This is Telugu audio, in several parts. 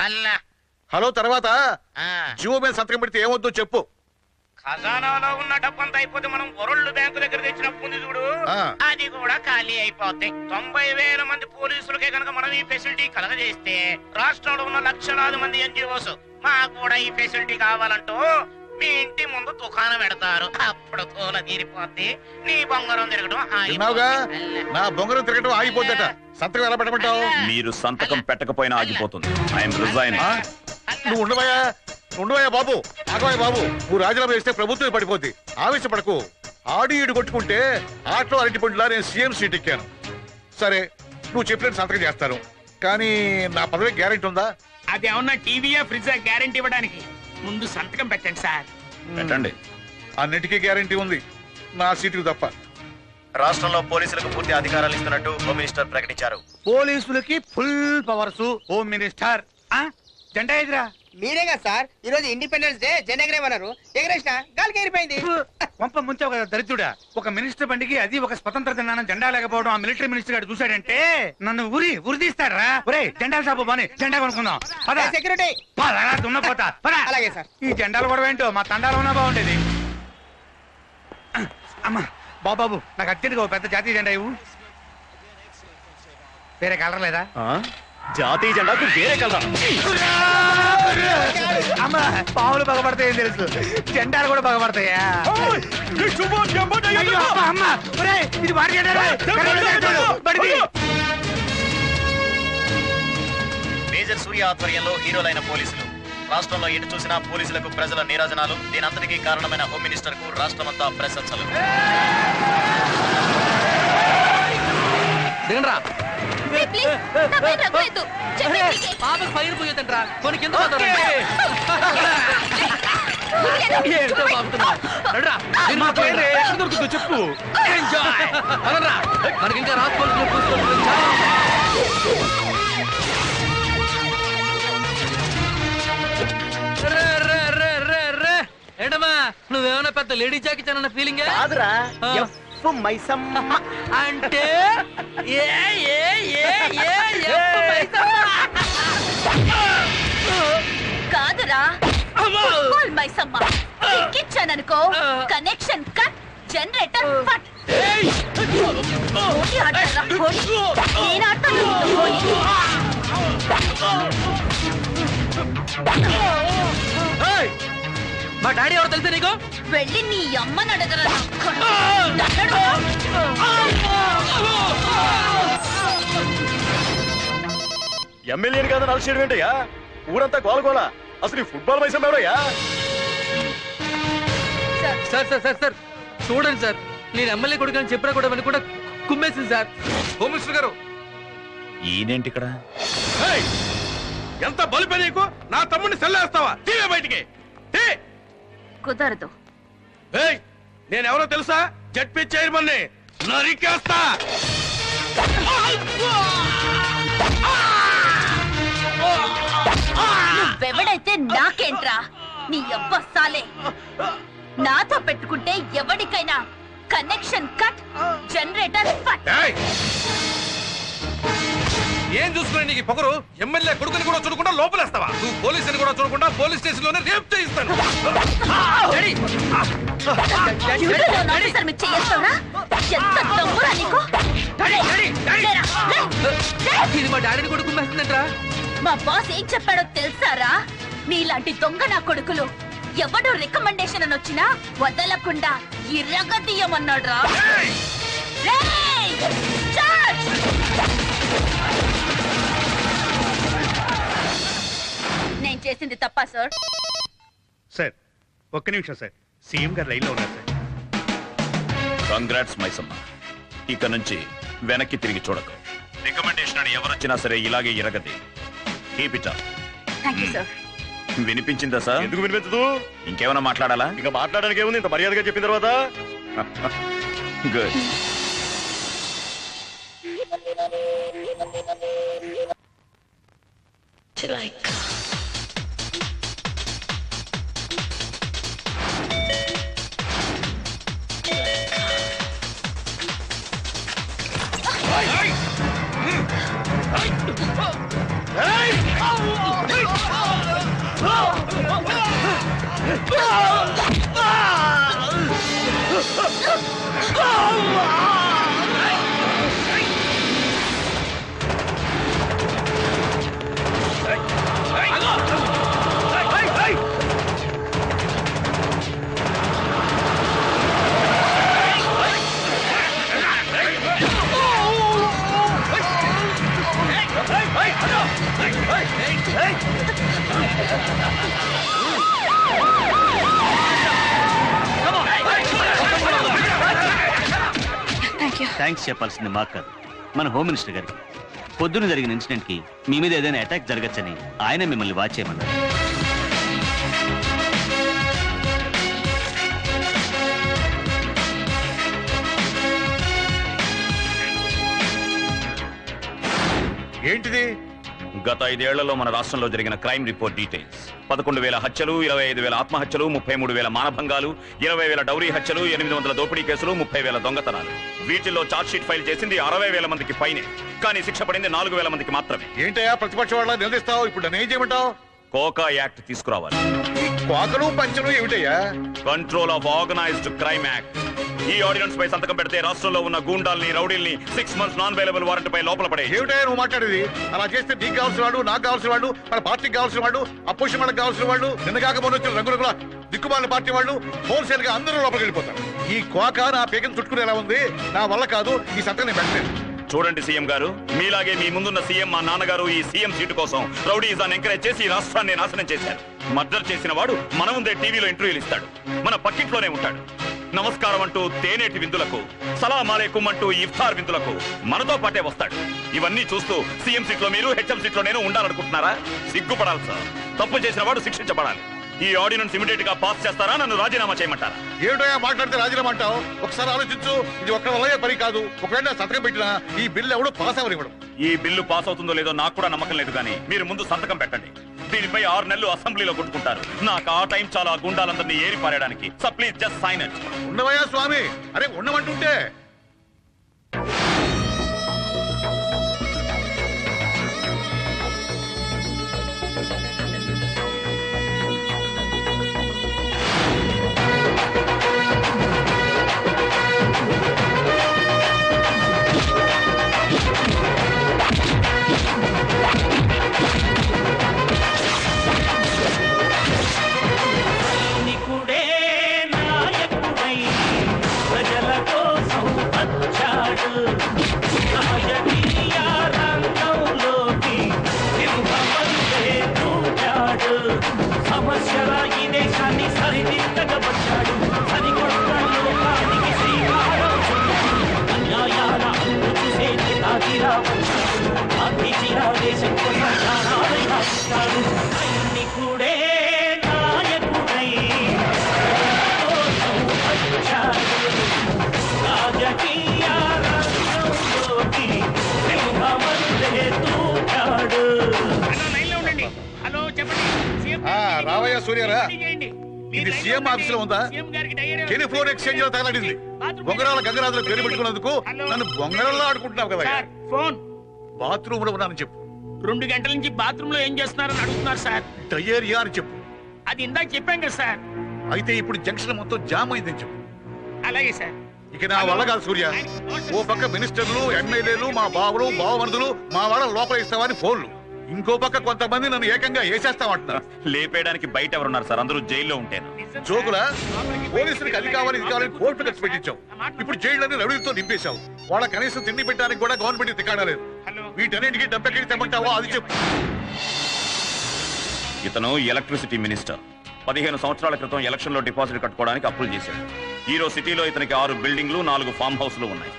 అల్లా. హలో తర్వాత? ఆ, జియో మీద సంతకం పెడితే ఏమొద్దో చెప్పు. ఖజానాలో ఉన్న డబ్బంతా అయిపోతే మనం వరల్డ్ బ్యాంకు దగ్గర తెచ్చిన అప్పు ఉంది చూడు. ఆ. అది కూడా ఖాళీ అయిపోద్ది. తొంభై వేల మంది పోలీసులకే కనుక మనం ఈ ఫెసిలిటీ కలగజేస్తే రాష్ట్రంలో ఉన్న లక్షలాది మంది ఎన్జిఓస్ మాకు కూడా ఈ ఫెసిలిటీ కావాలంటూ మీ ఇంటి ముందు దుకాణం పెడతారు. అప్పుడు తోల తీరిపోద్ది నీ బంగారం తిరగడం విన్నావుగా? ఆగిపోద్ది. అల్లా. నా బొంగరం తిరగటం ఆగిపోద్దట. సంతకం ఎలా పెట్టమంటావు? మీరు సంతకం పెట్టకపోయినా ఆగిపోతుంది. ఐఎమ్ రిజైన్ ఆ? నువ్వు ఉండవయ్యా. ఉండవయ్యా బాబు. ఆగవయ్య బాబు. నువ్వు రాజీనామా చేస్తే ప్రభుత్వం పడిపోద్ది. ఆవేశపడకు. ఆడి ఈడు కొట్టుకుంటే ఆటలో అరటి పండులా నేను సీఎం సీట్ ఎక్కాను. సరే నువ్వు చెప్పినట్టు సంతకం చేస్తాను. కానీ నా పదవి గ్యారెంటీ ఉందా? అది ఏమన్నా టీవీయా ఫ్రిడ్జ్ గ్యారెంటీ ఇవ్వడానికి? ముందు సంతకం పెట్టండి సార్. పెట్టండి. అన్నిటికీ గ్యారెంటీ ఉంది. నా సీటుకు తప్ప. రాష్ట్రంలో పోలీసులకు పూర్తి అధికారాలు ఇస్తున్నట్టు హోమ్ మినిస్టర్ ప్రకటించారు. పోలీసులకి ఫుల్ పవర్స్ హోమ్ మినిస్టర్. ఆ? జెండా ఎదురా మీరే కదా సార్? ఈ రోజు ఇండిపెండెన్స్ డే జెండా ఎగరేమన్నారు ఎగరేసిన గాలికి ఎగిరిపోయింది. పంప ముంచావు కదా దరిద్రుడా. ఒక మినిస్టర్ బండికి అది ఒక స్వతంత్ర దినాన జెండా లేకపోవడం ఆ మిలిటరీ మినిస్టర్ గారు చూశాడంటే నన్ను ఉరి ఉరి తీస్తారా ఒరే జెండా షాపు బాని జెండా కొనుక్కుందాం. పద. సెక్యూరిటీ పదరా దున్నపోతా. పద. అలాగే సార్. ఈ జెండాలు కూడా ఏంటో మా తండాలు ఉన్నా బాగుండేది అమ్మా. బాబాబు నాకు అత్యంతగా ఓ పెద్ద జాతీయ జెండా ఇవ్వు. వేరే కలర్ లేదా? జాతీయ జెండాకు వేరే కలరా? అమ్మా పావులు పగబడతాయని తెలుసు. జెండాలు కూడా పగబడతాయా? అయ్యో, అమ్మా, అమ్మా. ఒరేయ్, ఇది వాడి జెండారా? కరెంట్ జెండాలు, బడిది. మేజర్ సూర్య ఆధ్వర్యంలో హీరోలైన పోలీసులు. రాష్ట్రంలో ఎటు చూసినా పోలీసులకు ప్రజల నీరాజనాలు. దీనంతటికీ కారణమైన హోమ్ మినిస్టర్కు రాష్ట్రమంతా ప్రశంసలు. దిగండ్రా పాపకు ఫైర్ పోయేదంట్రా కొన్ని కింద పేరు పేరు దొరుకుతుందో చెప్పు. మనకి ఇంకా రాసుకోవాల్సిన కూర్చోవాలి చాలా. ఉన్నాయి. రే, రే, రే, రే, రే. ఏంటమ్మా నువ్వేమైనా పెద్ద లేడీ జాకి చానన్న ఫీలింగ్ కాదురా. ఎఫ్ మైసమ్మ అంటే ఏ ఏ ఏ ఏ ఎప్పు మైసమ్మ. కాదురా ఫుట్బాల్ మైసమ్మ ఎక్కిచ్చాననుకో కనెక్షన్ కట్ జనరేటర్ ఫట్ ఆడతారా నేను ఆడతాను ఏయ్! మా డాడీ ఎవరు తెలుసా నీకు? వెళ్ళి నీ అమ్మని అడగరా. ఎమ్మెల్యేని కదా నలిచేయడం ఏంటయ్యా? ఊరంతా గోలగోల. అసలు ఈ ఫుట్బాల్ మైసం ఎవడయ్యా సార్. సార్ సార్ సార్ చూడండి సార్. నేను ఎమ్మెల్యే కొడుకు అని చెప్పినా కూడా వెనక కూడా కుమ్మేసింది సార్. హోమ్ మినిస్టర్ గారు. ఈయనేంటి ఇక్కడ ఏయ్! ఎంత బలిపే నీకు? నా తమ్ముడిని సెల్లేస్తావా? తీవే బయటికి. తీ! కుదరదు ఏయ్! నేనెవరో తెలుసా జడ్పీ చైర్మన్ని నరికేస్తా నువ్వెవడైతే నాకేంట్రా నీ అబ్బ సాలే నాతో పెట్టుకుంటే ఎవడికైనా కనెక్షన్ కట్ జనరేటర్ ఫట్! ఏం చూసుకునే నీకు పొగరు? ఎమ్మెల్యే కొడుకుని కూడా చూడకుండా లోపలేస్తావా? నువ్వు పోలీసుని కూడా చూడకుండా పోలీస్ స్టేషన్లోనే రేప్ చేయిస్తాను. ఇది మా డాడీని కూడా కుమ్మేస్తుందంట్రా మా బాస్ ఏం చెప్పాడో తెలుసారా? నీలాంటి దొంగ నా కొడుకులు ఎవడు రికమెండేషన్ అని వచ్చినా వదలకుండా ఇరగదీయమన్నాడ్రా. రేయ్! నేను చేసింది తప్పా సార్? సార్ ఒక్క నిమిషం సార్. సీఎం గారు లైన్లో ఉన్నారు సార్. కంగ్రాట్స్ మైసమ్మ. ఇక నుంచి వెనక్కి తిరిగి చూడకు. రికమెండేషన్ అని ఎవరొచ్చినా సరే ఇలాగే ఇరగది keep it thank you sir వినిపించిందా సార్ ఎందుకు వినిపించదు? ఇంకేమైనా మాట్లాడాలా? ఇంకా మాట్లాడడానికి ఏముంది? ఇంత మర్యాదగా చెప్పిన తర్వాత? గుడ్ ఏయ్! థ్యాంక్స్ చెప్పాల్సింది మాకు కాదు. మన హోమ్ మినిస్టర్ గారికి. పొద్దున జరిగిన ఇన్సిడెంట్కి మీ మీద ఏదైనా అటాక్ జరగచ్చని ఆయన మిమ్మల్ని వాచ్ చేయమన్నారు. ఏంటిది? గత ఐదేళ్ళలో మన రాష్ట్రంలో జరిగిన క్రైమ్ రిపోర్ట్ డీటెయిల్స్ పదకొండు వేల హత్యలు ఇరవై ఐదు వేల ఆత్మహత్యలు ముప్పై మూడు వేల మానభంగాలు ఇరవై వేల డౌరీ హత్యలు ఎనిమిది వందల దోపిడీ కేసులు ముప్పై వేల దొంగతనాలు. వీటిల్లో చార్జ్షీట్ ఫైల్ చేసింది అరవై వేల మందికి పైనే. కానీ శిక్ష పడింది నాలుగు వేల మందికి మాత్రమే. ఏంటయ్యా ప్రతిపక్ష వాళ్ళ నిలదీస్తావు? ఇప్పుడు నేను ఏం చేయమంటావు? కోకా యాక్ట్ తీసుకురావాలి. ఈ కోకలు పంచలు ఏమిటయ్యా? Control of organised crime act ఈ ఆర్డినెన్స్ పై సంతకం పెడితే రాష్ట్రంలో ఉన్న గూండాల్ని రౌడీల్ని six months non available warrant పై లోపల పడే ఏమిటయ్యా నువ్వు మాట్లాడేది? అలా చేస్తే నీకు కావాల్సిన వాడు నాకు కావాల్సిన వాడు మన పార్టీకి కావాల్సిన వాడు అపోజిషన్ వాళ్ళకి కావాల్సిన వాళ్ళు నిన్న కాక మొన్న వచ్చిన రంగురంగుల దిక్కుమాల పార్టీ వాళ్ళు హోల్సేల్గా అందరూ లోపలికి వెళ్ళిపోతారు. ఈ కోక నా పేకను చుట్టుకునేలా ఉంది నా వల్ల కాదు ఈ సంతకం నేను పెట్టలేదు. చూడండి సీఎం గారు. మీలాగే మీ ముందున్న సీఎం మా నాన్నగారు ఈ సీఎం సీటు కోసం రౌడీజాన్ని ఎంకరేజ్ చేసి ఈ రాష్ట్రాన్ని నాశనం చేశారు. మర్డర్ చేసిన వాడు మన ముందే టీవీలో ఇంటర్వ్యూలు ఇస్తాడు. మన పక్కింట్లోనే ఉంటాడు. నమస్కారం అంటూ తేనేటి విందులకు సలామాలేకుం అంటూ ఇఫ్తార్ విందులకు మనతో పాటే వస్తాడు. ఇవన్నీ చూస్తూ సీఎం సీట్లో మీరు హెచ్ఎం సీట్లో నేను ఉండాలనుకుంటున్నారా? సిగ్గుపడాలి సార్. తప్పు చేసిన వాడు శిక్షించబడాలి. ఈ ఆర్డినెన్స్ ఇమీడియట్గా పాస్ చేస్తారా? నన్ను రాజీనామా చేయమంటారా? ఏమిటయ్యా మాట్లాడితే రాజీనామా అంటావు? ఒకసారి ఆలోచించు ఇది ఒక్క వల్ల పని కాదు. ఒకవేళ సంతకం పెట్టినా ఈ బిల్లు ఎవడు పాస్ అవ్వనివ్వడం. ఈ బిల్లు పాస్ అవుతుందో లేదో నాకు కూడా నమ్మకం లేదు కానీ మీరు ముందు సంతకం పెట్టండి. దీనిపై ఆరు నెలలు అసెంబ్లీలో కొట్టుకుంటారు. నాకు ఆ టైం చాలా గుండాలందరినీ ఏరి పారేయడానికి. So please just sign it ఉండవయ్యా స్వామి? అరే ఉండమంటుంటే సూర్యరా ఇది సీఎం ఉండండి. ఆఫీసులో ఉందా? టెలిఫోన్ ఎక్స్చేంజ్లో తగలడింది. బొంగరాల గంగరాజులు పేరు పెట్టుకున్నందుకు నన్ను బొంగరంలో ఆడుకుంటున్నావు కదా సార్ ఫోన్. బాత్రూమ్లో ఉన్నానని చెప్పు. రెండు గంటల నుంచి బాత్రూమ్లో ఏం చేస్తున్నారని అడుగుతున్నారు సార్. డయేరియా అని చెప్పు. అది ఇందాక చెప్పాం కదా సార్. అయితే ఇప్పుడు జంక్షన్ మొత్తం జామ్ అయిందని చెప్పు. అలాగే సార్. ఇక నా వల్ల కాదు సూర్య. ఓ పక్క మినిస్టర్లు ఎమ్మెల్యేలు మా బావులు బావమరుదులు మా వాళ్ళ లోపల ఇస్తామని ఫోన్లు. ఇంకో పక్క కొంతమంది నన్ను ఏకంగా వేసేస్తామంటున్నారు. లేపేయడానికి బయట ఎవరున్నారు సార్? అందరూ జైల్లో ఉంటేను? జోకులా పోలీసులకు అది కావాలి ఇది కావాలని కోర్టు ఖర్చు పెట్టించావు. ఇప్పుడు జైళ్ళని రౌడీలతో నింపేశావు వాళ్ళ కనీసం తిండి పెట్టడానికి కూడా గవర్నమెంట్ తికాడలేదు వీటన్నింటికి డబ్బెక్కడికి తెమ్మంటావో? అది చెప్పు. ఇతను ఎలక్ట్రిసిటీ మినిస్టర్. పదిహేను సంవత్సరాల క్రితం ఎలక్షన్లో డిపాజిట్ కట్టుకోవడానికి అప్పులు చేశాడు. హీరో సిటీలో ఇతనికి ఆరు బిల్డింగ్లు నాలుగు ఫామ్ హౌస్లు ఉన్నాయి.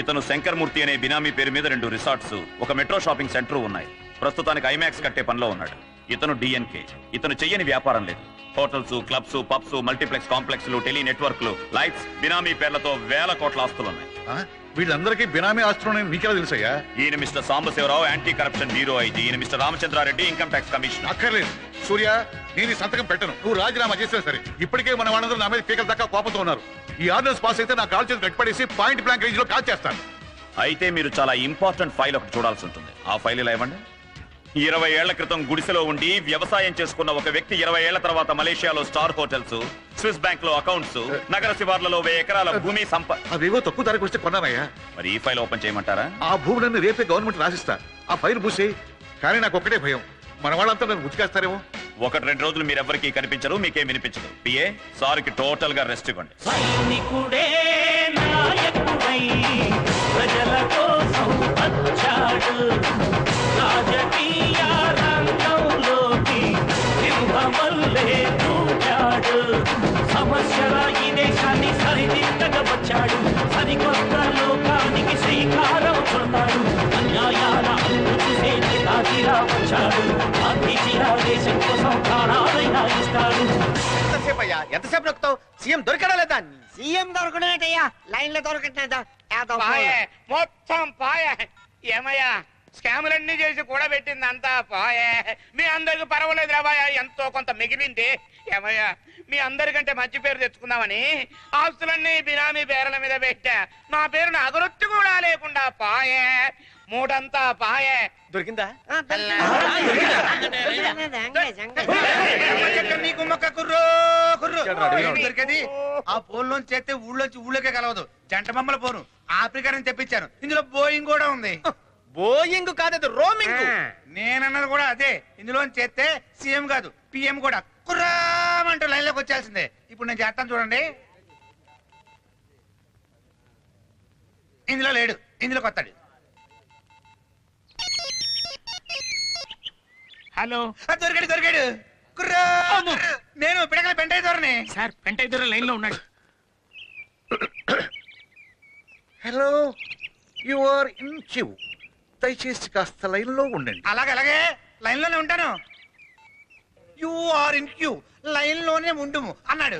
ఇతను శంకర్మూర్తి అనే బినామీ పేరు మీద రెండు రిసార్ట్స్ ఒక మెట్రో షాపింగ్ సెంటర్ ఉన్నాయి. ప్రస్తుతానికి ఐమాక్స్ కట్టే పనిలో ఉన్నాడు. ఇతను డిఎన్కే. ఇతను చెయ్యని వ్యాపారం లేదు. హోటల్స్ క్లబ్స్ పబ్స్ మల్టీప్లెక్స్ కాంప్లెక్స్లు టెలి నెట్వర్క్లు లైట్స్ బినామీ పేర్లతో వేల కోట్ల ఆస్తులు ఉన్నాయి? వీళ్ళందరికీ బినామీ ఆస్తులు మీకెలా తెలుసయ్యా? ఈయన mister Sambasivarao anti corruption bureau IG. ఈయన mister Ramachandrareddy income tax commissioner. అక్కర్లేదు. సూర్య నేను సంతకం పెట్టను. నువ్వు రాజీనామా చేసినా సరే ఇప్పటికే మన వాళ్ళందరూ నా మీద పీకల దాకా కోపంతో ఉన్నారు. ఈ ఆర్డినెన్స్ పాస్ అయితే నా కాల్ చేసి గట్టిపడేసి పాయింట్ బ్లాంక్ రేంజ్లో కాల్ చేస్తాను. అయితే మీరు చాలా ఇంపార్టెంట్ ఫైల్ ఒకటి చూడాల్సి ఉంటుంది. ఆ ఫైల్ ఇలా ఇవ్వండి. ఇరవై ఏళ్ళ క్రితం గుడిసెలో ఉండి వ్యవసాయం చేసుకున్న ఒక వ్యక్తి ఇరవై ఏళ్ళ తర్వాత మలేషియాలో స్టార్ హోటల్స్ స్విస్ బ్యాంక్లో అకౌంట్స్ నగర శివార్లలో వెయ్యి ఎకరాల భూమి సంప అవేవో తక్కువ ధరకు వస్తే కొన్నానయ్యా మరి ఈ ఫైల్ ఓపెన్ చేయమంటారా? ఆ భూములన్నీ రేపే గవర్నమెంట్ రాసిస్తా. ఆ ఫైల్ పూసేయి కానీ నాకు ఒక్కటే భయం. మన వాళ్ళంతా నన్ను ఉతికేస్తారేమో? ఒకటి రెండు రోజులు మీరెవ్వరికీ కనిపించరు మీకేం వినిపించదు. పిఏ సార్కి టోటల్గా రెస్ట్ ఇవ్వండి. ప్రజల కోసం వచ్చాడు. సమస్యల ఈ దేశాన్ని సరిదిద్దక వచ్చాడు సరికొత్త లోకానికి శ్రీకారం చుడతాడు అన్యాయాల చూసే నేతాజీలా వచ్చాడు. గాంధీజీలా దేశం కోసం ప్రాణాలైనా ఇస్తాడు. ఎంతసేపు అయ్యా ఎంతసేపు నొక్కుతావు? సీఎం దొరికడా లేదా? సీఎం దొరకడం ఏంటయ్యా లైన్లో దొరకట్లేదా? మొత్తం పాయ. ఏమయ్యా? స్కాములన్నీ చేసి కూడా పెట్టింది అంతా పాయే మీ అందరికి పర్వాలేదు రాబాయా ఎంతో కొంత మిగిలింది ఏమయ్యా మీ అందరికంటే మంచి పేరు తెచ్చుకుందామని ఆస్తులన్నీ బినామీ పేర్ల మీద పెట్టా నా పేరు అగరొత్తి కూడా లేకుండా పాయే మూడంతా పాయే దొరికిందా నీకు మొక్క కుర్రో కుర్రో. దొరికేది ఆ ఫోన్ లోంచి చేస్తే ఊళ్ళోంచి ఊళ్ళోకే కలవదు జంట బొమ్మల ఫోను ఆఫ్రికా నుంచి తెప్పించాను ఇందులో బోయింగ్ కూడా ఉంది బోయింగ్ కాదు రోమింగ్. నేనన్నది కూడా అదే. ఇందులో చేస్తే సీఎం కాదు పిఎం కూడా. కుర్రామంటూ లైన్లోకి వచ్చేసిందే ఇప్పుడు నేను చేస్తాను చూడండి. ఇందులో లేడు ఇందులోకి వస్తాడు హలో. దొరికాడు దొరికాడు. కుర్రా! నేను పిడకల పెంటాయి ధోరణి సార్ పెంట ఇద్దరు లైన్లో ఉన్నాడు. Hello you are in queue దయచేసి కాస్త లైన్లో ఉండండి. అలాగే అలాగే. లైన్లోనే ఉంటాను. యు ఆర్ ఇన్ క్యూ లైన్లోనే ఉండుము అన్నాడు.